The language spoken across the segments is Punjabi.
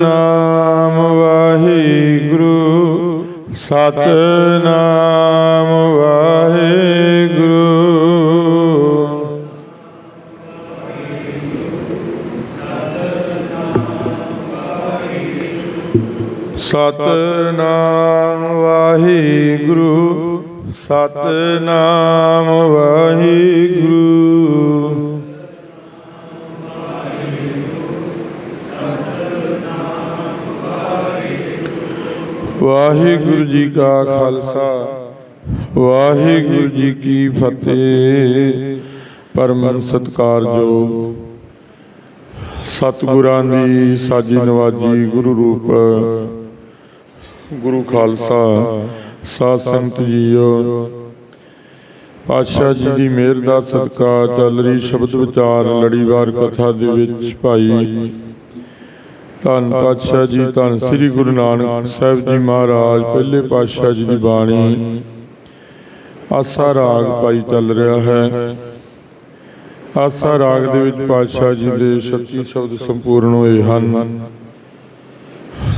ਨਾਮ ਵਾਹਿਗੁਰੂ ਸਤਨਾਮ ਕਾ ਖਾਲਸਾ। ਵਾਹਿਗੁਰੂ ਜੀ ਕੀ ਫਤਿਹ। ਪਰਮ ਸਤਕਾਰਯੋਗ ਸਤਿਗੁਰਾਂ ਦੀ ਸਾਜੀ ਨਵਾਜੀ ਗੁਰੂ ਰੂਪ, ਗੁਰੂ ਖਾਲਸਾ। ਸਾਧ ਸੰਗਤ ਜੀਓ, ਪਾਤਸ਼ਾਹ ਜੀ ਦੀ ਮਿਹਰ ਦਾ ਸਦਕਾ ਚੱਲ ਰਹੀ ਸ਼ਬਦ ਵਿਚਾਰ ਲੜੀਵਾਰ ਕਥਾ ਦੇ ਵਿੱਚ ਭਾਈ ਧੰਨ ਪਾਤਸ਼ਾਹ ਜੀ, ਧੰਨ ਸ੍ਰੀ ਗੁਰੂ ਨਾਨਕ ਸਾਹਿਬ ਜੀ ਮਹਾਰਾਜ, ਪਹਿਲੇ ਪਾਤਸ਼ਾਹ ਜੀ ਦੀ ਬਾਣੀ। ਆਸਾ ਰਾਗ ਪਾਈ ਚੱਲ ਰਿਹਾ ਹੈ। ਆਸਾ ਰਾਗ ਦੇ ਵਿੱਚ ਪਾਤਸ਼ਾਹ ਜੀ ਦੇ 36 ਸ਼ਬਦ ਸੰਪੂਰਨ ਹੋਏ ਹਨ।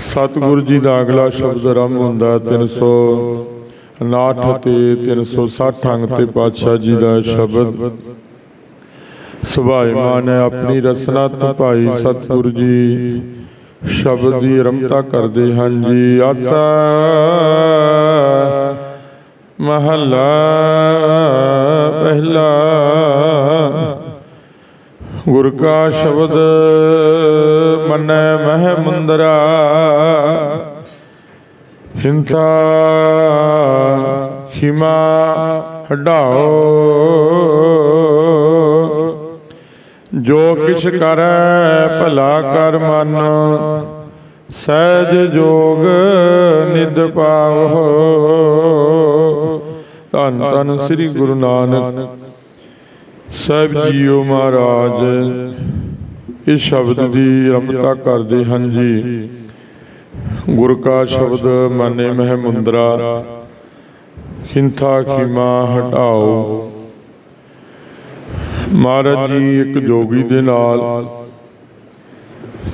ਸਤਿਗੁਰੂ ਜੀ ਦਾ ਅਗਲਾ ਸ਼ਬਦ ਆਰੰਭ ਹੁੰਦਾ ਹੈ 359 ਤੇ 360 ਅੰਗ ਤੇ ਪਾਤਸ਼ਾਹ ਜੀ ਦਾ ਸ਼ਬਦ। ਸੁਭਾਇਮਾਨ ਹੈ ਆਪਣੀ ਰਸਨਾ ਤੋਂ ਭਾਈ ਸਤਿਗੁਰੂ ਜੀ। ਸ਼ਬਦ ਦੀ ਰਮਤਾ ਕਰਦੇ ਹਨ ਜੀ। ਆਸਾ ਮਹੱਲਾ ਪਹਿਲਾ। ਗੁਰ ਕਾ ਸ਼ਬਦ ਮੰਨੈ ਮਹਿ ਮੁੰਦਰਾ। ਹਿੰਸਾ ਖਿਮਾ ਹਟਾਓ ਜੋ ਕਿਛ ਕਰੈ ਭਲਾ ਕਰ ਮਨ। ਸਹਿਜ ਜੋਗ ਨਿਦ ਪਾਵੋ। ਧੰਨ ਧੰਨ ਸ੍ਰੀ ਗੁਰੂ ਨਾਨਕ ਸਾਹਿਬ ਜੀਓ ਮਹਾਰਾਜ। ਇਸ ਸ਼ਬਦ ਦੀ ਰਮਤਾ ਕਰਦੇ ਹਨ ਜੀ। ਗੁਰ ਕਾ ਸ਼ਬਦ ਮਨੇ ਮਹਿ ਮੁੰਦਰਾ। ਖਿੰਥਾ ਖਿਮਾ ਹਟਾਓ। ਮਹਾਰਾਜ ਜੀ ਇੱਕ ਜੋਗੀ ਦੇ ਨਾਲ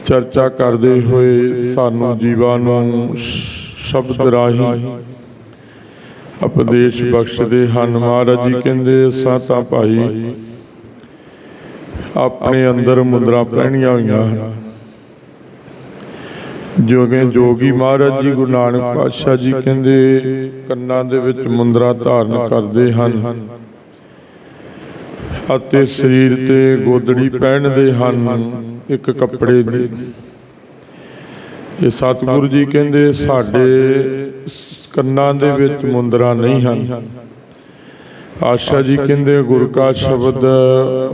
ਚਰਚਾ ਕਰਦੇ ਹੋਏ ਸਾਨੂੰ ਜੀਵਾਂ ਨੂੰ ਸ਼ਬਦ ਰਾਹੀਂ ਉਪਦੇਸ਼ ਬਖਸ਼ਦੇ ਹਨ। ਮਹਾਰਾਜ ਜੀ ਕਹਿੰਦੇ ਅਸਾਂ ਤਾਂ ਭਾਈ ਆਪਣੇ ਅੰਦਰ ਮੁੰਦਰਾ ਪਹਿਣੀਆਂ ਹੋਈਆਂ ਹਨ। ਜੋਗੇ ਜੋਗੀ ਮਹਾਰਾਜ ਜੀ ਗੁਰੂ ਨਾਨਕ ਪਾਤਸ਼ਾਹ ਜੀ ਕਹਿੰਦੇ ਕੰਨਾਂ ਦੇ ਵਿੱਚ ਮੁੰਦਰਾ ਧਾਰਨ ਕਰਦੇ ਹਨ। ਅਤੇ ਸਰੀਰ ਤੇ ਗੋਦੜੀ ਪਹਿਨਦੇ ਹਨ, ਇੱਕ ਕੱਪੜੇ ਦੀ। ਇਹ ਸਤਿਗੁਰੂ ਜੀ ਕਹਿੰਦੇ, ਸਾਡੇ ਕੰਨਾਂ ਦੇ ਵਿੱਚ ਮੁੰਦਰਾ ਨਹੀਂ ਹਨ। ਆਸ਼ਾ ਜੀ ਕਹਿੰਦੇ, ਗੁਰ ਕਾ ਸ਼ਬਦ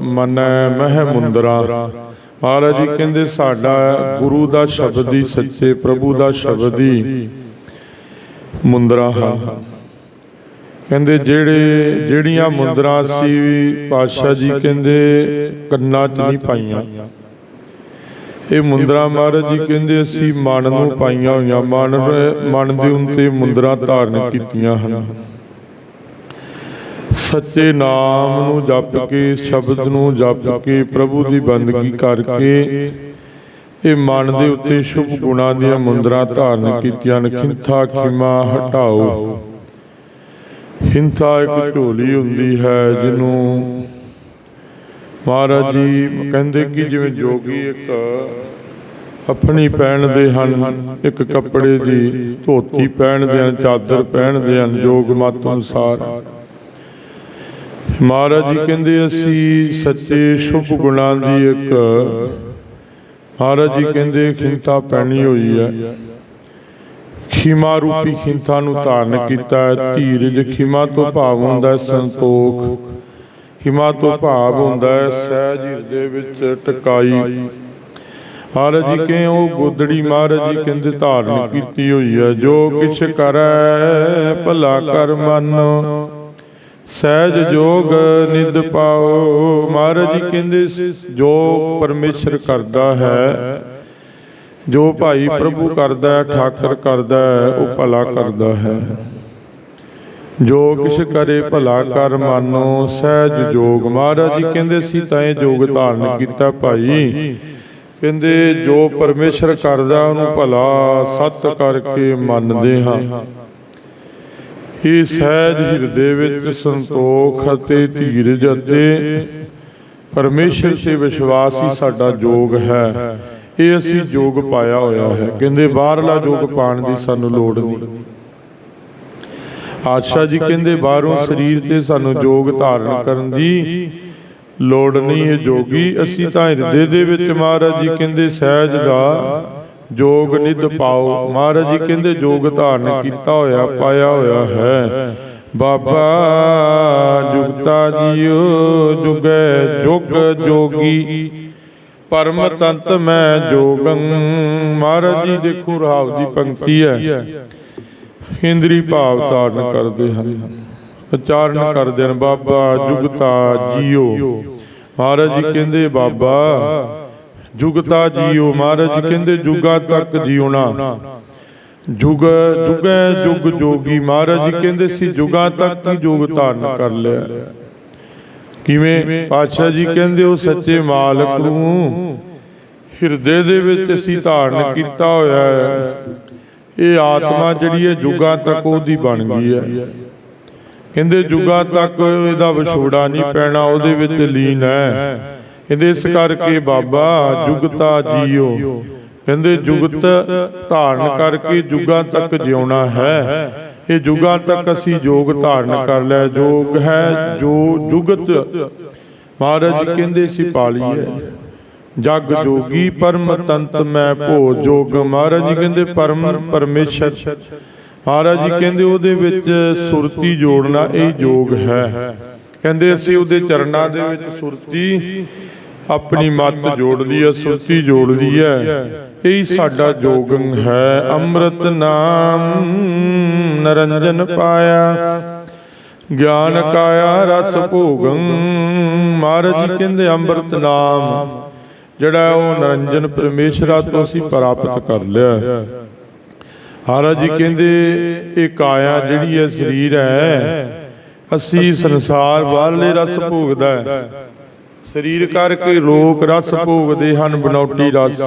ਮਨੈ, ਮਹਿ ਮੁੰਦਰਾ। ਮਹਾਰਾਜ ਜੀ ਕਹਿੰਦੇ, ਸਾਡਾ ਗੁਰੂ ਦਾ ਸ਼ਬਦ ਹੀ ਸੱਚੇ, ਪ੍ਰਭੂ ਦਾ ਸ਼ਬਦ ਹੀ ਮੁੰਦਰਾ ਹੈ ਕਹਿੰਦੇ ਜਿਹੜੇ ਜਿਹੜੀਆਂ ਮੁੰਦਰਾ ਸੀ ਪਾਤਸ਼ਾਹ ਜੀ ਕਹਿੰਦੇ ਕੰਨਾਂ 'ਚ ਨਹੀਂ ਪਾਈਆਂ। ਇਹ ਮੁੰਦਰਾ ਮਹਾਰਾਜ ਜੀ ਕਹਿੰਦੇ ਅਸੀਂ ਮਨ ਨੂੰ ਪਾਈਆਂ ਹੋਈਆਂ ਮਨ ਮਨ ਦੇ ਉੱਤੇ ਮੁੰਦਰਾ ਧਾਰਨ ਕੀਤੀਆਂ ਹਨ। ਸੱਚੇ ਨਾਮ ਨੂੰ ਜਪ ਕੇ ਸ਼ਬਦ ਨੂੰ ਜਪ ਕੇ ਪ੍ਰਭੂ ਦੀ ਬੰਦਗੀ ਕਰਕੇ ਇਹ ਮਨ ਦੇ ਉੱਤੇ ਸ਼ੁਭ ਗੁਣਾਂ ਦੀਆਂ ਮੁੰਦਰਾ ਧਾਰਨ ਕੀਤੀਆਂ ਨੇ ਖਿੰਥਾ ਖਿਮਾ ਹਟਾਓ। ਹਿੰਸਾ ਇੱਕ ਢੋਲੀ ਹੁੰਦੀ ਹੈ ਜਿਹਨੂੰ ਮਹਾਰਾਜ ਜੀ ਕਹਿੰਦੇ ਕਿ ਜਿਵੇਂ ਜੋਗੀ ਇੱਕ ਆਪਣੀ ਪਹਿਨਦੇ ਹਨ, ਇੱਕ ਕੱਪੜੇ ਦੀ ਧੋਤੀ ਪਹਿਨਦੇ ਹਨ, ਚਾਦਰ ਪਹਿਨਦੇ ਹਨ, ਜੋਗ ਮਤ ਅਨੁਸਾਰ। ਮਹਾਰਾਜ ਜੀ ਕਹਿੰਦੇ, ਅਸੀਂ ਸੱਚੇ ਸ਼ੁਭ ਗੁਣਾਂ ਦੀ ਇੱਕ ਮਹਾਰਾਜ ਜੀ ਕਹਿੰਦੇ ਖਿੰਤਾ ਪੈਣੀ ਹੋਈ ਹੈ। ਖਿਮਾ ਰੂਪੀ ਖਿੰਥਾ ਨੂੰ ਧਾਰਨ ਕੀਤਾ ਹੈ ਧੀਰਜ ਖਿਮਾ ਤੋਂ ਭਾਵ ਹੁੰਦਾ ਹੈ ਸੰਤੋਖ। ਖਿਮਾ ਤੋਂ ਭਾਵ ਹੁੰਦਾ ਹੈ ਸਹਿਜ ਹਿਰਦੇ ਵਿੱਚ ਟਿਕਾਈ। ਮਹਾਰਾਜ ਜੀ ਕਹਿੰਦੇ ਉਹ ਗੋਦੜੀ ਮਹਾਰਾਜ ਜੀ ਕਹਿੰਦੇ ਧਾਰਨ ਕੀਤੀ ਹੋਈ ਹੈ, ਜੋ ਕਿਛ ਕਰੈ ਭਲਾ ਕਰ ਮਨ। ਸਹਿਜ ਜੋਗ ਨਿਦ ਪਾਓ। ਮਹਾਰਾਜ ਜੀ ਕਹਿੰਦੇ ਜੋ ਪਰਮੇਸ਼ਰ ਕਰਦਾ ਹੈ ਜੋ ਭਾਈ ਪ੍ਰਭੂ ਕਰਦਾ ਹੈ ਠਾਕਰ ਕਰਦਾ ਹੈ ਉਹ ਭਲਾ ਕਰਦਾ ਹੈ। ਜੋ ਕਿਛ ਕਰੇ ਭਲਾ ਕਰ ਮਾਨੋ, ਸਹਿਜ ਜੋਗ। ਮਹਾਰਾਜ ਜੀ ਕਹਿੰਦੇ ਸੀ, ਤਾਂ ਇਹ ਜੋਗ ਧਾਰਨ ਕੀਤਾ ਭਾਈ। ਕਹਿੰਦੇ, ਜੋ ਪਰਮੇਸ਼ਰ ਕਰਦਾ, ਉਹਨੂੰ ਭਲਾ ਸਤ ਕਰਕੇ ਮੰਨਦੇ ਹਾਂ। ਇਹ ਸਹਿਜ ਹਿਰਦੇ ਵਿੱਚ ਸੰਤੋਖ ਅਤੇ ਧੀਰਜ ਅਤੇ ਪਰਮੇਸ਼ਰ ਤੇ ਵਿਸ਼ਵਾਸ ਹੀ ਸਾਡਾ ਜੋਗ ਹੈ। ਇਹ ਅਸੀਂ ਜੋਗ ਪਾਇਆ ਹੋਇਆ ਹੈ। ਕਹਿੰਦੇ ਬਾਹਰਲਾ ਜੋਗ ਪਾਣ ਦੀ ਸਾਨੂੰ ਲੋੜ ਨਹੀਂ। ਆਸ਼ਾ ਜੀ ਕਹਿੰਦੇ ਬਾਹਰੋਂ ਸਰੀਰ ਤੇ ਸਾਨੂੰ ਜੋਗ ਧਾਰਨ ਕਰਨ ਦੀ ਲੋੜ ਨਹੀਂ ਹੈ ਜੋਗੀ। ਅਸੀਂ ਤਾਂ ਹਿਰਦੇ ਦੇ ਵਿੱਚ ਮਹਾਰਾਜ ਜੀ ਕਹਿੰਦੇ ਸਹਿਜ ਦਾ ਜੋਗ ਨਿਧ ਪਾਓ। ਮਹਾਰਾਜ ਜੀ ਕਹਿੰਦੇ ਜੋਗ ਧਾਰਨ ਕੀਤਾ ਹੋਇਆ ਪਾਇਆ ਹੋਇਆ ਹੈ। ਬਾਬਾ ਜੁਗਤਾ ਜੀਓ ਜੁਗੈ ਜੁਗ ਜੋਗੀ। ਪਰਮ ਤੰਤ ਮੈਂ ਜੋਗੰ। ਮਹਾਰਾਜ ਜੀ, ਦੇਖੋ ਰਾਵ ਦੀ ਪੰਕਤੀ ਹੈ। ਇੰਦਰੀ ਭਾਵ ਧਾਰਨ ਕਰਦੇ ਹਨ। ਉਚਾਰਨ ਕਰਦੇ ਹਨ। ਬਾਬਾ ਜੁਗਤਾ ਜੀਓ। ਮਹਾਰਾਜ ਜੀ ਕਹਿੰਦੇ, ਬਾਬਾ, ਜੁਗਤਾ ਜੀਓ। ਮਹਾਰਾਜ ਜੀ ਕਹਿੰਦੇ, ਜੁਗਾ ਤੱਕ ਜਿਉਣਾ ਜੁਗ, ਜੁਗੈ ਜੁਗ ਜੋਗੀ। ਮਹਾਰਾਜ ਜੀ ਕਹਿੰਦੇ ਸੀ ਜੁਗਾ ਤੱਕ ਹੀ ਜੋਗ ਧਾਰਨ ਕਰ ਲਿਆ। ਕਿਵੇਂ? ਪਾਤਸ਼ਾਹ ਜੀ ਕਹਿੰਦੇ ਉਹ ਸੱਚੇ ਮਾਲਕ ਨੂੰ ਹਿਰਦੇ ਦੇ ਵਿੱਚ ਅਸੀਂ ਧਾਰਨ ਕੀਤਾ ਹੋਇਆ ਹੈ। ਇਹ ਆਤਮਾ ਜਿਹੜੀ ਹੈ ਜੁਗਾਂ ਤੱਕ ਉਹਦੀ ਬਣ ਗਈ ਹੈ। ਕਹਿੰਦੇ ਜੁਗਾਂ ਤੱਕ ਇਹਦਾ ਵਿਛੋੜਾ ਨਹੀਂ ਪੈਣਾ ਉਹਦੇ ਵਿੱਚ ਲੀਨ ਹੈ। ਕਹਿੰਦੇ ਇਸ ਕਰਕੇ ਬਾਬਾ ਜੁਗਤਾ ਜੀਓ। ਕਹਿੰਦੇ ਜੁਗਤ ਧਾਰਨ ਕਰਕੇ ਜੁਗਾਂ ਤੱਕ ਜਿਉਣਾ ਹੈ। ਇਹ ਜੁਗਾਂ ਤੱਕ ਅਸੀਂ ਜੋਗ ਧਾਰਨ ਕਰ ਲਿਆ ਜੋਗ ਹੈ ਜੋ ਜੁਗਤ। ਮਹਾਰਾਜ ਜੀ ਕਹਿੰਦੇ ਸੀ ਪਾਲੀਏ ਜਗ ਜੋਗੀ ਪਰਮ ਤੰਤ ਮੈਂ ਭੋ ਜੋਗ। ਮਹਾਰਾਜ ਜੀ ਕਹਿੰਦੇ ਪਰਮ ਪਰਮੇਸ਼ਰ। ਮਹਾਰਾਜ ਜੀ ਕਹਿੰਦੇ ਉਹਦੇ ਵਿੱਚ ਸੁਰਤੀ ਜੋੜਨਾ ਇਹ ਯੋਗ ਹੈ। ਕਹਿੰਦੇ ਅਸੀਂ ਉਹਦੇ ਚਰਨਾਂ ਦੇ ਵਿੱਚ ਸੁਰਤੀ, ਆਪਣੀ ਮੱਤ ਜੋੜ ਲਈ ਹੈ, ਸੁਰਤੀ ਜੋੜ ਲਈ ਹੈ। ਇਹ ਸਾਡਾ ਜੋਗੰ ਹੈ। ਅੰਮ੍ਰਿਤ ਨਾਮ ਨਰੰਜਨ ਪਾਇਆ। ਗਿਆਨ ਕਾਇਆ ਰਸ ਭੋਗੰ। ਮਹਾਰਾਜ ਕਹਿੰਦੇ ਅੰਮ੍ਰਿਤ ਨਾਮ, ਜਿਹੜਾ ਉਹ ਨਰੰਜਨ ਪਰਮੇਸ਼ਰਾ ਤੋਂ ਅਸੀਂ ਪ੍ਰਾਪਤ ਕਰ ਲਿਆ। ਮਹਾਰਾਜ ਜੀ ਕਹਿੰਦੇ, ਇਹ ਕਾਇਆ ਜਿਹੜੀ ਹੈ ਸਰੀਰ ਹੈ, ਅਸੀਂ ਸੰਸਾਰ ਬਾਹਰਲੇ ਰਸ ਭੋਗਦਾ ਹੈ। ਸਰੀਰ ਕਰਕੇ ਲੋਕ ਰਸ ਭੋਗਦੇ ਹਨ, ਬਨੌਟੀ ਰਸ।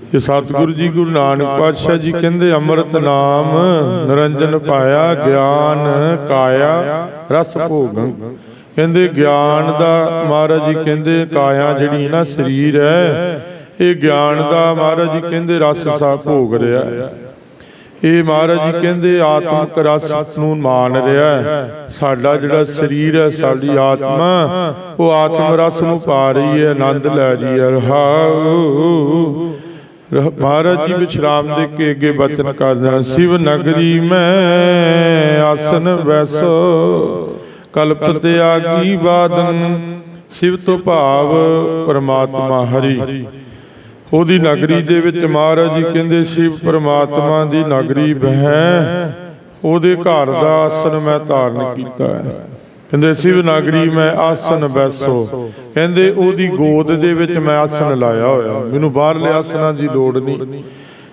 ਇਹ ਸਤਿਗੁਰੂ ਜੀ ਗੁਰੂ ਨਾਨਕ ਪਾਤਸ਼ਾਹ ਜੀ ਕਹਿੰਦੇ, ਅੰਮ੍ਰਿਤ ਨਾਮ ਨਿਰੰਜਨ ਪਾਇਆ, ਗਿਆਨ ਕਾਇਆ, ਰਸ ਭੋਗੰ। ਕਹਿੰਦੇ, ਗਿਆਨ ਦਾ ਮਹਾਰਾਜ ਜੀ ਕਹਿੰਦੇ, ਕਾਇਆ ਜਿਹੜੀ ਨਾ ਸਰੀਰ ਹੈ, ਇਹ ਗਿਆਨ ਦਾ ਮਹਾਰਾਜ ਜੀ ਕਹਿੰਦੇ, ਰਸ ਸਾ ਭੋਗ ਰਿਹਾ ਇਹ ਮਹਾਰਾਜ ਜੀ ਕਹਿੰਦੇ, ਆਤਮਿਕ ਰਸ ਨੂੰ ਮਾਣ ਰਿਹਾ ਸਾਡਾ ਜਿਹੜਾ ਸਰੀਰ ਹੈ, ਸਾਡੀ ਆਤਮਾ, ਉਹ ਆਤਮ ਰਸ ਨੂੰ ਪਾ ਰਹੀ ਹੈ, ਆਨੰਦ ਲੈ ਰਹੀ ਹੈ। ਰਹਾਉ ਮਹਾਰਾਜ ਜੀ ਵਿਸ਼ਰਾਮ ਦੇ ਕੇ ਅੱਗੇ ਬਚਨ ਕਰਦਾ ਸਿਵ ਨਗਰੀ ਮੈਂ ਆਸਨ ਵੈਸੋ, ਕਲਪ ਤਿਆਗੀ ਬਾਦਨ ਸਿਵ ਤੋਂ ਭਾਵ ਪਰਮਾਤਮਾ ਹਰੀ। ਉਹਦੀ ਨਗਰੀ ਦੇ ਵਿੱਚ ਮਹਾਰਾਜ ਜੀ ਕਹਿੰਦੇ, ਸ਼ਿਵ ਪਰਮਾਤਮਾ ਦੀ ਨਗਰੀ ਬਹਿ ਉਹਦੇ ਘਰ ਦਾ ਆਸਨ ਮੈਂ ਧਾਰਨ ਕੀਤਾ ਹੈ। ਕਹਿੰਦੇ, ਸ਼ਿਵ ਨਗਰੀ ਮੈਂ ਆਸਨ ਬੈਸੋ। ਕਹਿੰਦੇ, ਉਹਦੀ ਗੋਦ ਦੇ ਵਿੱਚ ਮੈਂ ਆਸਨ ਲਾਇਆ ਹੋਇਆ। ਮੈਨੂੰ ਬਾਹਰਲੇ ਆਸਨਾਂ ਦੀ ਲੋੜ ਨਹੀਂ।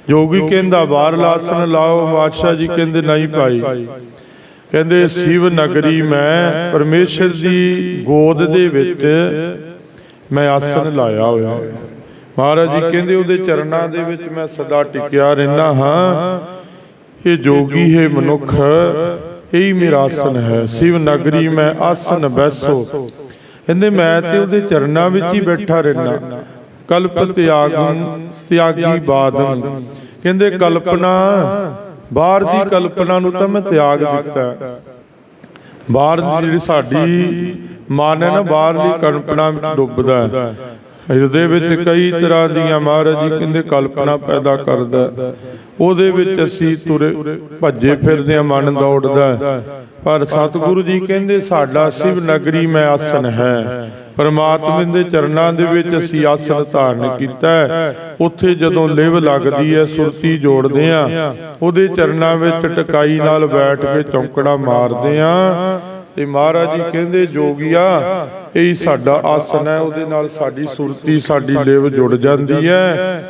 ਜੋਗੀ ਕਹਿੰਦਾ, ਬਾਹਰਲਾ ਆਸਨ ਲਾਓ। ਬਾਦਸ਼ਾਹ ਜੀ ਕਹਿੰਦੇ, ਨਹੀਂ ਭਾਈ। ਕਹਿੰਦੇ, ਸ਼ਿਵ ਨਗਰੀ ਮੈਂ ਪਰਮੇਸ਼ਰ ਦੀ ਗੋਦ ਦੇ ਵਿੱਚ ਮੈਂ ਆਸਨ ਲਾਇਆ ਹੋਇਆ। ਮਹਾਰਾਜ ਜੀ ਕਹਿੰਦੇ, ਉਹਦੇ ਚਰਨਾਂ ਦੇ ਵਿੱਚ ਮੈਂ ਸਦਾ ਟਿਕਿਆ ਰਹਿਣਾ ਹਾਂ। ਇਹ ਜੋਗੀ ਹੈ ਮਨੁੱਖ। ਇਹੀ ਮੇਰਾ ਆਸਨ ਹੈ। ਸ਼ਿਵ ਨਗਰੀ ਮੈਂ ਆਸਨ ਬੈਸੋ। ਕਹਿੰਦੇ ਮੈਂ ਤੇ ਉਹਦੇ ਚਰਨਾਂ ਵਿੱਚ ਹੀ ਬੈਠਾ ਰਹਿਣਾ। ਕਲਪ ਤਿਆਗੰ ਤਿਆਗੀ ਬਾਦਨ। ਕਹਿੰਦੇ ਕਲਪਨਾ, ਬਾਹਰ ਦੀ ਕਲਪਨਾ ਨੂੰ ਤਾਂ ਮੈਂ ਤਿਆਗ ਦਿੱਤਾ। ਬਾਹਰ ਜਿਹੜੀ ਸਾਡੀ ਮਨ ਹੈ ਨਾ ਬਾਹਰਲੀ ਕਲਪਨਾ ਡੁੱਬਦਾ ਹੈ। ਹਿਰਦੇ ਵਿੱਚ ਕਈ ਤਰ੍ਹਾਂ ਦੀਆਂ ਮਹਾਰਾਜ ਜੀ ਕਹਿੰਦੇ ਕਲਪਨਾ ਪੈਦਾ ਕਰਦਾ ਉਹਦੇ ਵਿੱਚ ਅਸੀਂ ਤੁਰੇ ਭੱਜੇ ਫਿਰਦੇ ਆ ਮਨ ਦੌੜਦਾ ਪਰ ਸਤਿਗੁਰੂ ਜੀ ਕਹਿੰਦੇ, ਸਾਡਾ ਸਿਵ ਨਗਰੀ ਮੈਂ ਆਸਨ ਹੈ। ਪਰਮਾਤਮਾ ਦੇ ਚਰਨਾਂ ਦੇ ਵਿੱਚ ਅਸੀਂ ਆਸਨ ਧਾਰਨ ਕੀਤਾ ਉੱਥੇ ਜਦੋਂ ਲਿਵ ਲੱਗਦੀ ਹੈ, ਸੁਰਤੀ ਜੋੜਦੇ ਆ ਉਹਦੇ ਚਰਨਾਂ ਵਿੱਚ ਟਕਾਈ ਨਾਲ ਬੈਠ ਕੇ ਚੌਂਕੜਾ ਮਾਰਦੇ ਆ ਤੇ ਮਹਾਰਾਜ ਜੀ ਕਹਿੰਦੇ, ਜੋਗੀਆ, ਇਹ ਸਾਡਾ ਆਸਨ ਹੈ। ਉਹਦੇ ਨਾਲ ਸਾਡੀ ਸੁਰਤੀ, ਸਾਡੀ ਲਿਵ ਜੁੜ ਜਾਂਦੀ ਹੈ।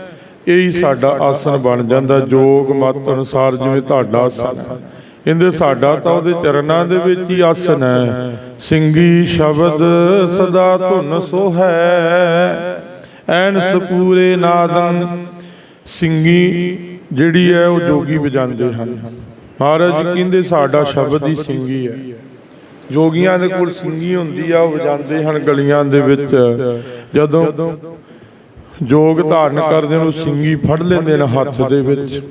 ਇਹੀ ਸਾਡਾ ਆਸਨ ਬਣ ਜਾਂਦਾ, ਜੋਗ ਮਤ ਅਨੁਸਾਰ ਜਿਵੇਂ ਤੁਹਾਡਾ ਆਸਨ ਹੈ। ਕਹਿੰਦੇ ਸਾਡਾ ਤਾਂ ਉਹਦੇ ਚਰਨਾਂ ਦੇ ਵਿੱਚ ਹੀ ਆਸਨ ਹੈ। ਸਿੰਘੀ ਸ਼ਬਦ ਸਦਾ ਧੁਨ ਸੋ ਐਨ ਸਪੂਰੇ ਨਾਦੰ। ਸਿੰਗੀ ਜਿਹੜੀ ਹੈ ਉਹ ਜੋਗੀ ਵਜਾਉਂਦੇ ਹਨ। ਮਹਾਰਾਜ ਕਹਿੰਦੇ ਸਾਡਾ ਸ਼ਬਦ ਹੀ ਸਿੰਗੀ ਹੈ। ਜੋਗੀਆਂ ਦੇ ਕੋਲ ਸਿੰਗੀ ਹੁੰਦੀ ਆ, ਉਹ ਵਜਾਉਂਦੇ ਹਨ ਗਲੀਆਂ ਦੇ ਵਿੱਚ। ਜਦੋਂ ਜੋਗ ਧਾਰਨ ਕਰਦੇ ਨੂੰ ਸਿੰਗੀ ਫੜ ਲੈਂਦੇ ਨੇ ਹੱਥ ਦੇ ਵਿੱਚ।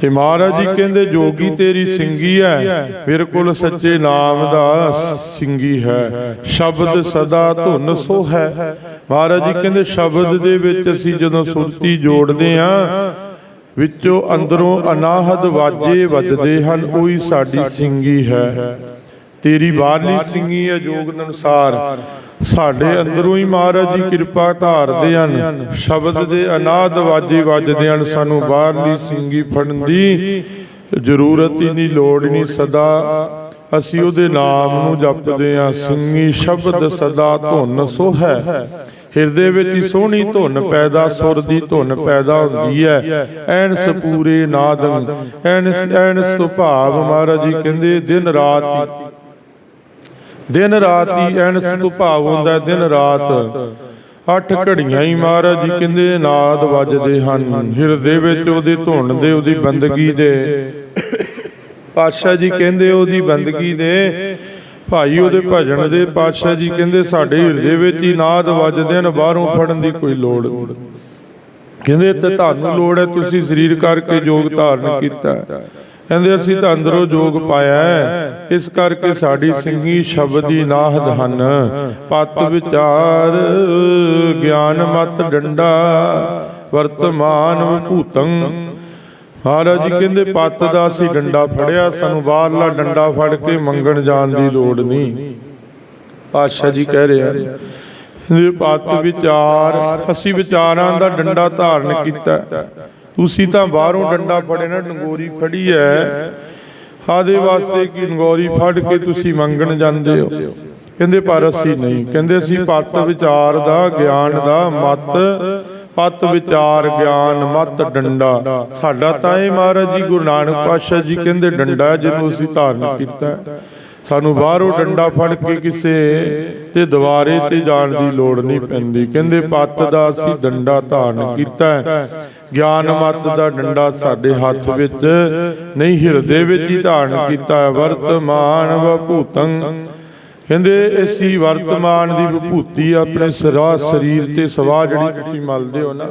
ਤੇ ਮਹਾਰਾਜ ਜੀ ਕਹਿੰਦੇ ਜੋਗੀ ਤੇਰੀ ਸਿੰਗੀ ਹੈ ਮੇਰੇ ਕੋਲ ਸੱਚੇ ਨਾਮ ਦਾ ਸਿੰਗੀ ਹੈ। ਸ਼ਬਦ ਸਦਾ ਧੁਨ ਸੋ ਹੈ ਮਹਾਰਾਜ ਜੀ ਕਹਿੰਦੇ ਸ਼ਬਦ ਦੇ ਵਿੱਚ ਅਸੀਂ ਜਦੋਂ ਸੁਰਤੀ ਜੋੜਦੇ ਆ ਵਿੱਚੋਂ ਅੰਦਰੋਂ ਅਨਾਹਦ ਵਾਜੇ ਵੱਜਦੇ ਹਨ ਉਹੀ ਸਾਡੀ ਸਿੰਗੀ ਹੈ। ਤੇਰੀ ਬਾਹਰਲੀ ਸਿੰਗੀ ਹੈ ਜੋਗ ਅਨੁਸਾਰ। ਸਾਡੇ ਅੰਦਰੋਂ ਹੀ ਮਹਾਰਾਜ ਜੀ ਕਿਰਪਾ ਧਾਰਦੇ ਹਨ। ਸ਼ਬਦ ਦੇ ਅਨਾਦ ਵਾਜੇ ਵੱਜਦੇ ਹਨ। ਸਾਨੂੰ ਬਾਹਰਲੀ ਸਿੰਗੀ ਫੜਨ ਦੀ ਜ਼ਰੂਰਤ ਹੀ ਨਹੀਂ ਲੋੜ ਨਹੀਂ ਸਦਾ। ਅਸੀਂ ਉਹਦੇ ਨਾਮ ਨੂੰ ਜਪਦੇ ਹਾਂ। ਸਿੰਗੀ ਸ਼ਬਦ ਸਦਾ ਧੁਨ ਸੋ ਹੈ ਹਿਰਦੇ ਵਿੱਚ ਹੀ ਸੋਹਣੀ ਧੁਨ ਪੈਦਾ ਸੁਰ ਦੀ ਧੁਨ ਪੈਦਾ ਹੁੰਦੀ ਹੈ। ਐਨ ਸਪੂਰੇ ਨਾਦੰ ਐਨ ਐਨ ਸੁਭਾਵ ਮਹਾਰਾਜ ਜੀ ਕਹਿੰਦੇ ਦਿਨ ਰਾਤ ਦਿਨ ਰਾਤ ਹੀ ਐਨ ਸੁਭਾਵ ਹੁੰਦਾ ਦਿਨ ਰਾਤ। ਅੱਠ ਘੜੀਆਂ ਹੀ ਮਹਾਰਾਜ ਜੀ ਕਹਿੰਦੇ ਨਾਦ ਵੱਜਦੇ ਹਨ। ਹਿਰਦੇ ਵਿੱਚ ਉਹਦੀ ਧੁਨ ਦੇ ਉਹਦੀ ਬੰਦਗੀ ਦੇ। ਪਾਤਸ਼ਾਹ ਜੀ ਕਹਿੰਦੇ ਉਹਦੀ ਬੰਦਗੀ ਦੇ। ਭਾਈ ਉਹਦੇ ਭਜਨ ਦੇ ਪਾਤਸ਼ਾਹ ਜੀ ਕਹਿੰਦੇ ਸਾਡੇ ਹਿਰਦੇ ਵਿੱਚ ਹੀ ਨਾਦ ਵੱਜਦੇ ਹਨ ਬਾਹਰੋਂ ਫੜਨ ਦੀ ਕੋਈ ਲੋੜ। ਕਹਿੰਦੇ ਤੇ ਤੁਹਾਨੂੰ ਲੋੜ ਹੈ ਤੁਸੀਂ ਸਰੀਰ ਕਰਕੇ ਯੋਗ ਧਾਰਨ ਕੀਤਾ। ਕਹਿੰਦੇ ਅਸੀਂ ਤਾਂ ਅੰਦਰੋਂ ਯੋਗ ਪਾਇਆ ਇਸ ਕਰਕੇ ਸਾਡੀ ਸਿੰਘੀ ਸ਼ਬਦ ਦੀ ਨਾਹਦ ਹਨ। ਪਤ ਵਿਚਾਰ ਗਿਆਨ ਮਤ ਡੰਡਾ ਵਰਤਮਾਨ ਭੂਤੰ। ਮਹਾਰਾਜ ਜੀ ਕਹਿੰਦੇ, ਪੱਤ ਦਾ ਅਸੀਂ ਡੰਡਾ ਫੜਿਆ, ਸਾਨੂੰ ਬਾਹਰਲਾ ਡੰਡਾ ਫੜ ਕੇ ਮੰਗਣ ਜਾਣ ਦੀ ਲੋੜ ਨਹੀਂ। ਪਾਤਸ਼ਾਹ ਜੀ ਕਹਿ ਰਿਹਾ ਹਨ ਪੱਤ ਵਿਚਾਰ, ਅਸੀਂ ਵਿਚਾਰਾਂ ਦਾ ਡੰਡਾ ਧਾਰਨ ਕੀਤਾ। ਤੁਸੀਂ ਤਾਂ ਬਾਹਰੋਂ ਡੰਡਾ ਫੜੇ ਨਾ, ਡੰਗੋਰੀ ਫੜੀ ਹੈ ਆਦੇ ਵਾਸਤੇ ਕੀ ਡੰਗੋਰੀ ਫੜ ਕੇ ਤੁਸੀਂ ਮੰਗਣ ਜਾਂਦੇ ਹੋ। ਕਹਿੰਦੇ ਪਰ ਅਸੀਂ ਨਹੀਂ। ਕਹਿੰਦੇ ਅਸੀਂ ਪੱਤ ਵਿਚਾਰ ਦਾ, ਗਿਆਨ ਦਾ, ਮਤ। ਪਤ ਵਿਚਾਰ, ਗਿਆਨ, ਮਤ, ਡੰਡਾ। ਸਾਡਾ ਤਾਂ ਇਹ ਮਹਾਰਾਜ ਜੀ ਗੁਰੂ ਨਾਨਕ ਪਾਤਸ਼ਾਹ ਜੀ ਕਹਿੰਦੇ, ਡੰਡਾ ਜਿਹਨੂੰ ਅਸੀਂ ਧਾਰਨ ਕੀਤਾ ਸਾਨੂੰ ਬਾਹਰੋਂ ਡੰਡਾ ਫੜ ਕੇ ਕਿਸੇ ਤੇ ਦੁਆਰੇ ਤੇ ਜਾਣ ਦੀ ਲੋੜ ਨਹੀਂ ਪੈਂਦੀ। ਕਹਿੰਦੇ ਪੱਤ ਦਾ ਅਸੀਂ ਡੰਡਾ ਧਾਰਨ ਕੀਤਾ ਗਿਆਨ ਮਤ ਦਾ ਡੰਡਾ ਸਾਡੇ ਹੱਥ ਵਿੱਚ ਨਹੀਂ ਹਿਰਦੇ ਵਿੱਚ ਹੀ ਧਾਰਨ ਕੀਤਾ ਹੈ। ਵਰਤਮਾਨ ਵਭੂਤੰ ਕਹਿੰਦੇ ਅਸੀਂ ਵਰਤਮਾਨ ਦੀ ਵਿਭੂਤੀ ਆਪਣੇ ਸਰਾ ਸਰੀਰ ਤੇ ਸਵਾ ਜਿਹੜੀ ਤੁਸੀਂ ਮਲਦੇ ਹੋ ਨਾ।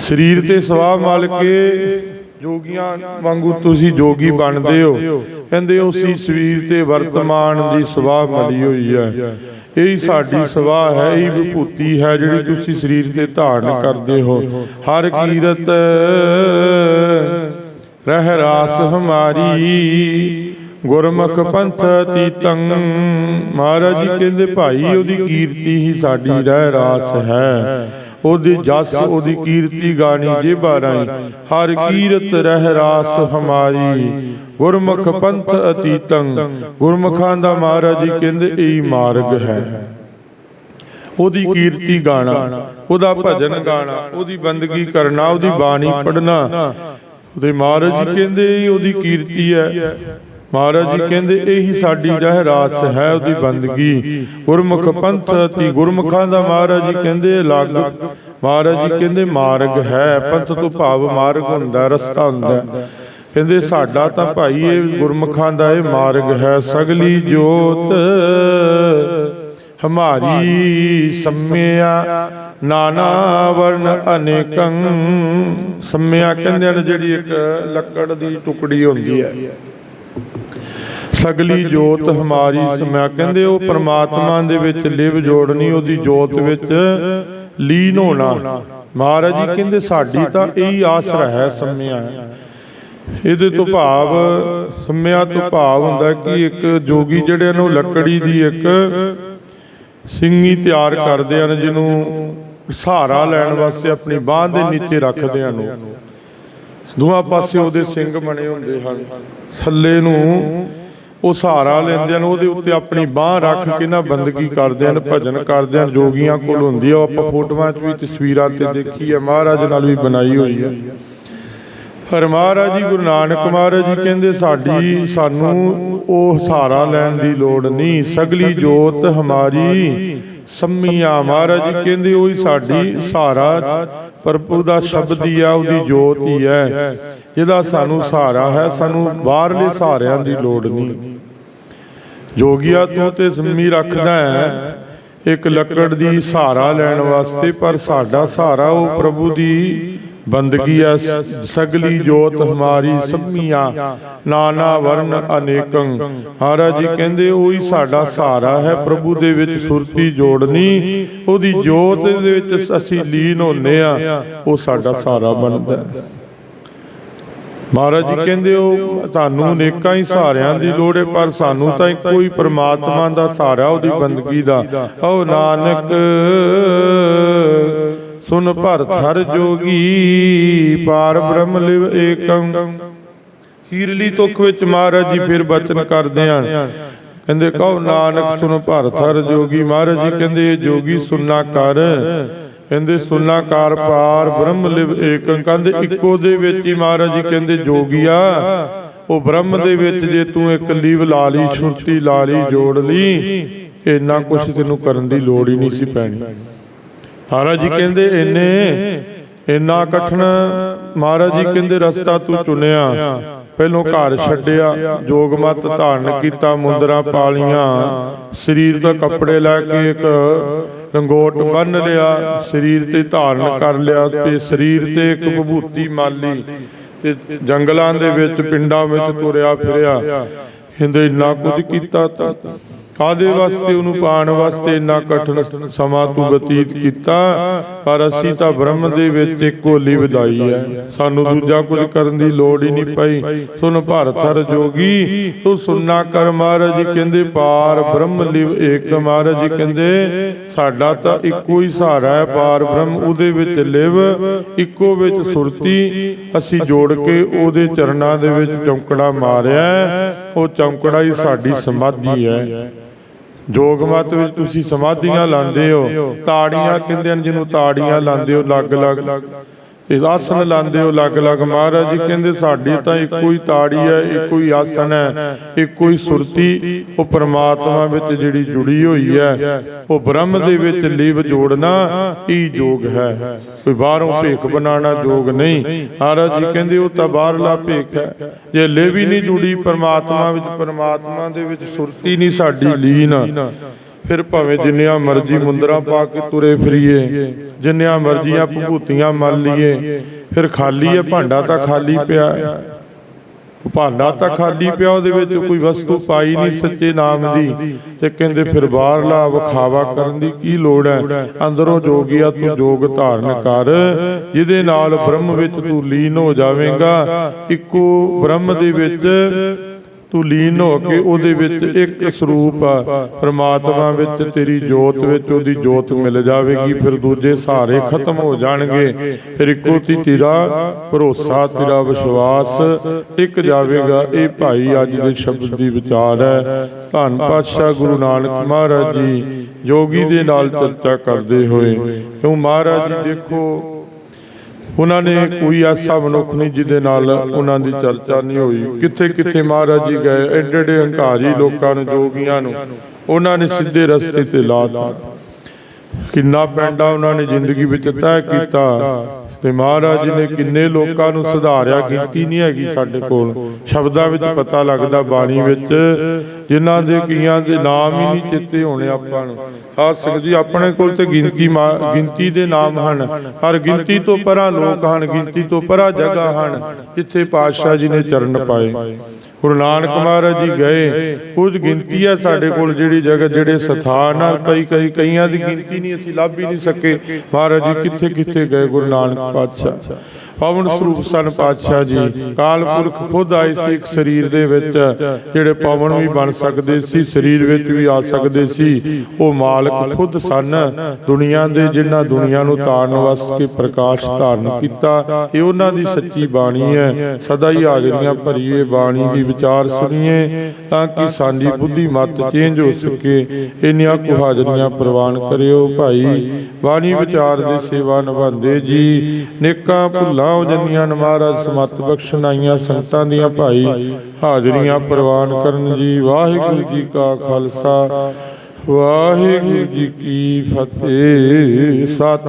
ਸਰੀਰ ਤੇ ਸਵਾ ਮਲ ਕੇ ਜੋਗੀਆਂ ਵਾਂਗੂ ਤੁਸੀਂ ਜੋਗੀ ਬਣਦੇ ਹੋ। ਕਹਿੰਦੇ ਉਸੇ ਸਰੀਰ ਤੇ ਵਰਤਮਾਨ ਦੀ ਸਵਾ ਮਲੀ ਹੋਈ ਹੈ। ਇਹੀ ਸਾਡੀ ਸਵਾ ਹੈ, ਇਹ ਵਿਭੂਤੀ ਹੈ ਜਿਹੜੀ ਤੁਸੀਂ ਸਰੀਰ ਤੇ ਧਾਰਨ ਕਰਦੇ ਹੋ। ਹਰ ਕੀਰਤ ਰਹਿ ਰਾਸ ਹਮਾਰੀ। ਗੁਰਮੁਖ ਪੰਥ ਤੀਤੰ। ਮਹਾਰਾਜ ਜੀ ਕਹਿੰਦੇ, ਭਾਈ, ਉਹਦੀ ਕੀਰਤੀ ਹੀ ਸਾਡੀ ਰਹਿ ਰਾਸ ਹੈ। ਉਹਦੀ ਜਸ, ਉਹਦੀ ਕੀਰਤੀ ਗਾਣੀ ਜੇ ਬਾਰਾਈ ਹਰ ਕੀਰਤ ਰਹਿ ਰਾਸ ਹਮਾਰੀ। ਗੁਰਮੁਖ ਪੰਥ ਅਤੀਤੰ। ਗੁਰਮੁਖਾਂ ਦਾ ਮਹਾਰਾਜ ਜੀ ਕਹਿੰਦੇ, ਇਹ ਮਾਰਗ ਹੈ। ਉਹਦੀ ਕੀਰਤੀ ਗਾਣਾ, ਉਹਦਾ ਭਜਨ ਗਾਣਾ, ਉਹਦੀ ਬੰਦਗੀ ਕਰਨਾ, ਉਹਦੀ ਬਾਣੀ ਪੜਨਾ ਉਹਦੇ ਮਹਾਰਾਜ ਜੀ ਕਹਿੰਦੇ, ਇਹ ਉਹਦੀ ਕੀਰਤੀ ਹੈ। ਮਹਾਰਾਜ ਜੀ ਕਹਿੰਦੇ ਇਹੀ ਸਾਡੀ ਰਹਿ ਰਾਸ ਹੈ ਉਹਦੀ ਬੰਦਗੀ। ਗੁਰਮੁਖ ਪੰਥ ਤੀ ਗੁਰਮੁਖਾਂ ਦਾ ਮਹਾਰਾਜ ਜੀ ਕਹਿੰਦੇ ਅਲੱਗ ਮਹਾਰਾਜ ਜੀ ਕਹਿੰਦੇ ਮਾਰਗ ਹੈ ਪੰਥ ਤੋਂ ਭਾਵ ਮਾਰਗ ਹੁੰਦਾ ਰਸਤਾ ਹੁੰਦਾ। ਕਹਿੰਦੇ ਸਾਡਾ ਤਾਂ ਭਾਈ ਇਹ ਗੁਰਮੁਖਾਂ ਦਾ ਇਹ ਮਾਰਗ ਹੈ ਸਗਲੀ ਜੋਤ। ਹਮਾਰੀ ਸੰਮਿਆ ਨਾਨਾ ਵਰਨ ਅਨੇਕੰ। ਸੰਮਿਆ ਕਹਿੰਦੇ ਨੇ ਜਿਹੜੀ ਇੱਕ ਲੱਕੜ ਦੀ ਟੁਕੜੀ ਹੁੰਦੀ ਹੈ। ਸਗਲੀ ਜੋਤ ਹਮਾਰੀ ਸਮਿਆ ਕਹਿੰਦੇ ਉਹ ਪ੍ਰਮਾਤਮਾ ਦੇ ਵਿੱਚ ਲਿਵ ਜੋੜਨੀ ਉਹਦੀ ਜੋਤ ਵਿੱਚ ਲੀਨ ਹੋਣਾ। ਮਹਾਰਾਜ ਜੀ ਕਹਿੰਦੇ ਸਾਡੀ ਤਾਂ ਇਹੀ ਆਸਰਾ ਹੈ ਸੰਮਿਆ। ਇਹਦੇ ਤੋਂ ਭਾਵ ਸੰਮਿਆ ਤੋਂ ਭਾਵ ਹੁੰਦਾ ਕਿ ਇੱਕ ਜੋਗੀ ਜਿਹੜੇ ਨੂੰ ਲੱਕੜੀ ਦੀ ਇੱਕ ਸਿੰਘੀ ਤਿਆਰ ਕਰਦੇ ਹਨ ਜਿਹਨੂੰ ਸਹਾਰਾ ਲੈਣ ਵਾਸਤੇ ਆਪਣੀ ਬਾਹ ਦੇ ਨੀਚੇ ਰੱਖਦੇ ਹਨ। ਦੋਹਾਂ ਪਾਸੇ ਉਹਦੇ ਸਿੰਘ ਬਣੇ ਹੁੰਦੇ ਹਨ। ਥੱਲੇ ਨੂੰ ਉਹ ਸਹਾਰਾ ਲੈਂਦੇ ਹਨ, ਉਹਦੇ ਉੱਤੇ ਆਪਣੀ ਬਾਹ ਰੱਖ ਕੇ ਨਾ ਬੰਦਗੀ ਕਰਦੇ ਹਨ, ਭਜਨ ਕਰਦੇ ਹਨ, ਜੋਗੀਆਂ ਕੋਲ ਹੁੰਦੀ ਆ। ਉਹ ਆਪਾਂ ਫੋਟੋਆਂ 'ਚ ਵੀ ਤਸਵੀਰਾਂ ਤੇ ਦੇਖੀ ਹੈ ਮਹਾਰਾਜ ਨਾਲ ਵੀ ਬਣਾਈ ਹੋਈ ਹੈ ਪਰ ਮਹਾਰਾਜ ਜੀ, ਗੁਰੂ ਨਾਨਕ ਮਹਾਰਾਜ ਜੀ ਕਹਿੰਦੇ, ਸਾਡੀ, ਸਾਨੂੰ ਉਹ ਸਹਾਰਾ ਲੈਣ ਦੀ ਲੋੜ ਨਹੀਂ। ਸਗਲੀ ਜੋਤ ਹਮਾਰੀ ਸੰਮੀਆਂ ਮਹਾਰਾਜ ਜੀ, ਕਹਿੰਦੇ ਉਹੀ ਸਾਡੀ ਸਹਾਰਾ ਪ੍ਰਭੂ ਦਾ ਸ਼ਬਦ ਹੀ ਆ, ਉਹਦੀ ਜੋਤ ਹੀ ਹੈ। ਜਿਹਦਾ ਸਾਨੂੰ ਸਹਾਰਾ ਹੈ, ਸਾਨੂੰ ਬਾਹਰਲੇ ਸਹਾਰਿਆਂ ਦੀ ਲੋੜ ਨਹੀਂ। ਜੋਗੀਆ, ਤੂੰ ਤੇ ਸੰਮੀ ਰੱਖਦਾ ਹੈ, ਇੱਕ ਲੱਕੜ ਦੀ ਸਹਾਰਾ ਲੈਣ ਵਾਸਤੇ, ਪਰ ਸਾਡਾ ਸਹਾਰਾ ਉਹ ਪ੍ਰਭੂ ਦੀ ਬੰਦਗੀ ਆ ਸਗਲੀ ਜੋਤ ਹਮਾਰੀ ਸੰਮੀਆਂ, ਨਾਨਾ ਵਰਨ ਅਨੇਕੰ। ਮਹਾਰਾਜ ਜੀ ਕਹਿੰਦੇ, ਉਹੀ ਸਾਡਾ ਸਹਾਰਾ ਹੈ, ਪ੍ਰਭੂ ਦੇ ਵਿੱਚ ਸੁਰਤੀ ਜੋੜਨੀ। ਉਹਦੀ ਜੋਤ ਦੇ ਵਿੱਚ ਅਸੀਂ ਲੀਨ ਹੁੰਨੇ ਆ, ਉਹ ਸਾਡਾ ਸਹਾਰਾ ਬਣਦਾ ਮਹਾਰਾਜ ਜੀ ਕਹਿੰਦੇ, ਉਹ ਤੁਹਾਨੂੰ ਨੇਕਾਂ ਹੀ ਸਹਾਰਿਆਂ ਦੀ ਲੋੜ ਹੈ, ਪਰ ਸਾਨੂੰ ਤਾਂ ਇੱਕੋ ਹੀ ਪ੍ਰਮਾਤਮਾ ਦਾ ਸਹਾਰਾ, ਉਹਦੀ ਬੰਦਗੀ ਦਾ। ਓ ਨਾਨਕ। ਸੁਨ ਭਰ ਥਰ ਜੋਗੀ, ਪਾਰ ਬ੍ਰਹਮ ਲਿਵ ਏਕੰ। ਹੀਰਲੀ ਤੁਖ ਵਿੱਚ ਮਹਾਰਾਜ ਜੀ ਫਿਰ ਬਚਨ ਕਰਦੇ ਹਨ। ਕਹਿੰਦੇ ਕਹੋ ਨਾਨਕ ਸੁਨ ਭਰ ਥਰ ਜੋਗੀ, ਮਹਾਰਾਜ ਜੀ ਕਹਿੰਦੇ ਇਹ ਜੋਗੀ ਸੁਨਣਾ ਕਰ। ਕਹਿੰਦੇ ਸੁਨਾਕਾਰ ਪਾਰ ਬ੍ਰਹਮ ਲਿਵ ਏਕੰ। ਕਹਿੰਦੇ ਇੱਕੋ ਦੇ ਵਿੱਚ ਹੀ ਮਹਾਰਾਜ ਜੀ ਕਹਿੰਦੇ ਜੋਗੀਆ ਉਹ ਬ੍ਰਹਮ ਦੇ ਵਿੱਚ ਜੇ ਤੂੰ ਇੱਕ ਲੀਵ ਲਾ ਲਈ ਛੁੱਟੀ ਲਾ ਲਈ, ਜੋੜ ਲਈ, ਇੰਨਾ ਕੁਝ ਤੈਨੂੰ ਕਰਨ ਦੀ ਲੋੜ ਹੀ ਨਹੀਂ ਸੀ ਪੈਣੀ। ਮਹਾਰਾਜ ਜੀ ਕਹਿੰਦੇ ਇੰਨੇ ਇੰਨਾ ਕਠਨ ਮਹਾਰਾਜ ਜੀ ਕਹਿੰਦੇ ਰਸਤਾ ਤੂੰ ਚੁਣਿਆ। ਪਹਿਲੋਂ ਘਰ ਛੱਡਿਆ ਜੋਗ ਮਤ ਧਾਰਨ ਕੀਤਾ ਮੁੰਦਰਾਂ ਪਾਲੀਆਂ। ਸਰੀਰ ਤੋਂ ਕੱਪੜੇ ਲੈ ਕੇ ਇੱਕ ਰੰਗੋਟ ਬੰਨ ਲਿਆ ਸਰੀਰ ਤੇ ਧਾਰਨ ਕਰ ਲਿਆ ਤੇ ਸਰੀਰ ਤੇ ਇੱਕ ਵਿਭੂਤੀ ਮਾਲੀ। ਤੇ ਜੰਗਲਾਂ ਦੇ ਵਿੱਚ ਪਿੰਡਾਂ ਵਿੱਚ ਤੁਰਿਆ ਫਿਰਿਆ। ਹਿੰਦੇ ਇੰਨਾ ਕੁਝ ਕੀਤਾ ਤਾਂ ਕਾਦੇ ਵਾਸਤੇ ਉਹਨੂੰ ਪਾਣ ਵਾਸਤੇ ਇੰਨਾ ਕਠਨ ਸਮਾਂ ਤੂੰ ਬਤੀਤ ਕੀਤਾ? ਪਰ ਅਸੀਂ ਤਾਂ ਬ੍ਰਹਮ ਦੇ ਵਿੱਚ ਇੱਕੋ ਲਈ ਵਧਾਈ ਹੈ। ਸਾਨੂੰ ਦੂਜਾ ਕੁਝ ਕਰਨ ਦੀ ਲੋੜ ਹੀ ਨਹੀਂ ਪਈ। ਸੁਨ ਭਾਰਤਰ ਜੋਗੀ, ਤੂੰ ਸੁਨਣਾ ਕਰ ਮਹਾਰਾਜ ਜੀ ਕਹਿੰਦੇ ਪਾਰ ਬ੍ਰਹਮ ਲਿਵ ਏਕ ਮਹਾਰਾਜ ਜੀ ਕਹਿੰਦੇ, ਸਾਡਾ ਤਾਂ ਇੱਕੋ ਹੀ ਸਹਾਰਾ ਹੈ ਪਾਰ ਬ੍ਰਹਮ, ਉਹਦੇ ਵਿੱਚ ਲਿਵ, ਇੱਕੋ ਵਿੱਚ ਸੁਰਤੀ। ਅਸੀਂ ਜੋੜ ਕੇ ਉਹਦੇ ਚਰਨਾਂ ਦੇ ਵਿੱਚ ਚੌਂਕੜਾ ਮਾਰਿਆ ਉਹ ਚੌਂਕੜਾ ਹੀ ਸਾਡੀ ਸਮਾਧੀ ਹੈ। ਜੋਗ ਮਤ ਵਿੱਚ ਤੁਸੀਂ ਸਮਾਧੀਆਂ ਲਾਉਂਦੇ ਹੋ, ਤਾੜੀਆਂ ਕਹਿੰਦੇ ਨੇ ਜਿਹਨੂੰ ਤਾੜੀਆਂ ਲਾਉਂਦੇ ਹੋ ਲੱਗ-ਲੱਗ ਤੇ ਆਸਣ ਲਾਉਂਦੇ ਹੋ ਲੱਗ-ਲੱਗ ਮਹਾਰਾਜ ਜੀ ਕਹਿੰਦੇ, ਸਾਡੀ ਤਾਂ ਇੱਕੋ ਹੀ ਤਾੜੀ ਹੈ, ਇੱਕੋ ਹੀ ਆਸਣ ਹੈ, ਇੱਕੋ ਹੀ ਸੁਰਤੀ। ਉਹ ਪ੍ਰਮਾਤਮਾ ਵਿੱਚ ਜਿਹੜੀ ਜੁੜੀ ਹੋਈ ਹੈ, ਉਹ ਬ੍ਰਹਮ ਦੇ ਵਿੱਚ ਲੀਵ ਜੋੜਨਾ ਇਹ ਜੋਗ ਹੈ। ਕੋਈ ਬਾਹਰੋਂ ਭੇਖ ਬਣਾਉਣਾ ਯੋਗ ਨਹੀਂ। ਮਹਾਰਾਜ ਜੀ ਕਹਿੰਦੇ, ਉਹ ਤਾਂ ਬਾਹਰਲਾ ਭੇਖ ਹੈ। ਜੇ ਲਿਵ ਹੀ ਨਹੀਂ ਜੁੜੀ, ਪ੍ਰਮਾਤਮਾ ਵਿੱਚ, ਪ੍ਰਮਾਤਮਾ ਦੇ ਵਿੱਚ ਸੁਰਤੀ ਨਹੀਂ ਸਾਡੀ ਲੀਨ। ਫਿਰ ਭਾਵੇਂ ਜਿੰਨੀਆਂ ਮਰਜ਼ੀ ਮੁੰਦਰਾ ਪਾ ਕੇ ਤੁਰੇ ਫਿਰੀਏ, ਜਿੰਨੀਆਂ ਮਰਜ਼ੀਆਂ ਭੂਤੀਆਂ ਮੰਨ ਲਈਏ, ਫਿਰ ਖਾਲੀ ਹੈ, ਭਾਂਡਾ ਤਾਂ ਖਾਲੀ ਪਿਆ ਭਾਂਡਾ ਤਾਂ ਖਾਲੀ ਪਿਆ ਉਹਦੇ ਵਿੱਚ ਕੋਈ ਵਸਤੂ ਪਾਈ ਨਹੀਂ ਸੱਚੇ ਨਾਮ ਦੀ ਤੇ ਕਹਿੰਦੇ ਫਿਰ ਬਾਹਰਲਾ ਵਿਖਾਵਾ ਕਰਨ ਦੀ ਕੀ ਲੋੜ ਹੈ? ਅੰਦਰੋਂ ਜੋਗੀਆ ਤੂੰ ਜੋਗ ਧਾਰਨ ਕਰ। ਜਿਹਦੇ ਨਾਲ ਬ੍ਰਹਮ ਵਿੱਚ ਤੂੰ ਲੀਨ ਹੋ ਜਾਵੇਂਗਾ, ਇੱਕੋ ਬ੍ਰਹਮ ਦੇ ਵਿੱਚ ਤੂੰ ਲੀਨ ਹੋ ਕੇ ਉਹਦੇ ਵਿੱਚ ਇੱਕ ਸਰੂਪ ਆ। ਪ੍ਰਮਾਤਮਾ ਵਿੱਚ ਤੇਰੀ ਜੋਤ ਵਿੱਚ ਉਹਦੀ ਜੋਤ ਮਿਲ ਜਾਵੇਗੀ ਫਿਰ ਦੂਜੇ ਸਹਾਰੇ ਖਤਮ ਹੋ ਜਾਣਗੇ। ਫਿਰ ਇੱਕੋ ਤੀ ਤੇਰਾ ਭਰੋਸਾ ਤੇਰਾ ਵਿਸ਼ਵਾਸ ਟਿਕ ਜਾਵੇਗਾ। ਇਹ ਭਾਈ ਅੱਜ ਦੇ ਸ਼ਬਦ ਦੀ ਵਿਚਾਰ ਹੈ। ਧੰਨ ਪਾਤਸ਼ਾਹ ਗੁਰੂ ਨਾਨਕ ਮਹਾਰਾਜ ਜੀ ਜੋਗੀ ਦੇ ਨਾਲ ਚਰਚਾ ਕਰਦੇ ਹੋਏ। ਕਿਉਂ ਮਹਾਰਾਜ ਜੀ ਦੇਖੋ ਉਹਨਾਂ ਨੇ ਕੋਈ ਐਸਾ ਮਨੁੱਖ ਨਹੀਂ ਜਿਹਦੇ ਨਾਲ ਉਹਨਾਂ ਦੀ ਚਰਚਾ ਨਹੀਂ ਹੋਈ। ਕਿੱਥੇ ਕਿੱਥੇ ਮਹਾਰਾਜ ਜੀ ਗਏ ਐਡੇ ਐਡੇ ਹੰਕਾਰੀ ਲੋਕਾਂ ਨੂੰ, ਜੋਗੀਆਂ ਨੂੰ, ਉਹਨਾਂ ਨੇ ਸਿੱਧੇ ਰਸਤੇ ਤੇ ਲਾ ਲਾਤਾ। ਕਿੰਨਾ ਪੈਂਡਾ ਉਹਨਾਂ ਨੇ ਜ਼ਿੰਦਗੀ ਵਿੱਚ ਤੈਅ ਕੀਤਾ। ਤੇ ਮਹਾਰਾਜ ਜੀ ਨੇ ਕਿੰਨੇ ਲੋਕਾਂ ਨੂੰ ਸੁਧਾਰਿਆ ਗਿਣਤੀ ਨਹੀਂ ਹੈਗੀ ਸਾਡੇ ਕੋਲ। ਸ਼ਬਦਾਂ ਵਿੱਚ ਪਤਾ ਲੱਗਦਾ, ਬਾਣੀ ਵਿੱਚ, ਜਿਨ੍ਹਾਂ ਦੇ ਕਈਆਂ ਦੇ ਨਾਮ ਹੀ ਨਹੀਂ ਚਿੱਤੇ ਹੋਣੇ ਆਪਾਂ ਨੂੰ। ਖਾਸ ਸਿੰਘ ਜੀ, ਆਪਣੇ ਕੋਲ ਤੇ ਗਿਣਤੀ ਮਾ- ਗਿਣਤੀ ਦੇ ਨਾਮ ਹਨ। ਹਰ ਗਿਣਤੀ ਤੋਂ ਪਰਾਂ ਲੋਕ ਹਨ, ਗਿਣਤੀ ਤੋਂ ਪਰਾਂ ਜਗ੍ਹਾ ਹਨ, ਜਿੱਥੇ ਪਾਤਸ਼ਾਹ ਜੀ ਨੇ ਚਰਨ ਪਾਏ। ਗੁਰੂ ਨਾਨਕ ਮਹਾਰਾਜ ਜੀ ਗਏ। ਕੁਝ ਗਿਣਤੀ ਆ ਸਾਡੇ ਕੋਲ ਜਿਹੜੀ ਜਗ੍ਹਾ ਜਿਹੜੇ ਸਥਾਨ ਆ ਕਈ ਕਈ ਕਈਆਂ ਦੀ ਗਿਣਤੀ ਨਹੀਂ ਅਸੀਂ ਲੱਭ ਹੀ ਨਹੀਂ ਸਕੇ। ਮਹਾਰਾਜ ਜੀ ਕਿੱਥੇ ਕਿੱਥੇ ਗਏ ਗੁਰੂ ਨਾਨਕ ਪਾਤਸ਼ਾਹ? ਪਵਨ ਸਰੂਪ ਸਨ ਪਾਤਸ਼ਾਹ ਜੀ। ਕਾਲ ਪੁਰਖ ਖੁਦ ਆਏ ਸੀ ਇੱਕ ਸਰੀਰ ਦੇ ਵਿੱਚ ਜਿਹੜੇ ਪਵਨ ਵੀ ਬਣ ਸਕਦੇ ਸੀ ਸਰੀਰ ਵਿੱਚ ਵੀ ਆ ਸਕਦੇ ਸੀ। ਉਹ ਮਾਲਕ ਖੁਦ ਸਨ। ਦੁਨੀਆ ਦੇ ਜਿਨ੍ਹਾਂ ਦੁਨੀਆ ਨੂੰ ਤਾਰਨ ਵਾਸਤੇ ਪ੍ਰਕਾਸ਼ ਧਾਰਨ ਕੀਤਾ। ਇਹ ਉਹਨਾਂ ਦੀ ਸੱਚੀ ਬਾਣੀ ਹੈ। ਸਦਾ ਹੀ ਹਾਜ਼ਰੀਆਂ ਭਰੀਏ ਬਾਣੀ ਦੀ ਵਿਚਾਰ ਸੁਣੀਏ ਤਾਂ ਕਿ ਸਾਡੀ ਬੁੱਧੀ ਮਤ ਚੇਂਜ ਹੋ ਸਕੇ। ਇੰਨੀਆਂ ਕੁ ਹਾਜ਼ਰੀਆਂ ਪ੍ਰਵਾਨ ਕਰਿਓ ਭਾਈ। ਬਾਣੀ ਵਿਚਾਰ ਦੇ ਸੇਵਾ ਨਿਭਾਉਂਦੇ ਜੀ ਨੇਕਾਂ ਭੁੱਲਾਂ ਹੋ ਜੰਨੀਆਂ ਨੇ ਮਹਾਰਾਜ, ਸਮਤ ਬਖਸ਼ਣ ਆਈਆਂ ਸੰਗਤਾਂ ਦੀਆਂ ਭਾਈ ਹਾਜ਼ਰੀਆਂ ਪ੍ਰਵਾਨ ਕਰਨ ਜੀ। ਵਾਹਿਗੁਰੂ ਜੀ ਕਾ ਖਾਲਸਾ, ਵਾਹਿਗੁਰੂ ਜੀ ਕੀ ਫਤਿਹ। ਸਤਿ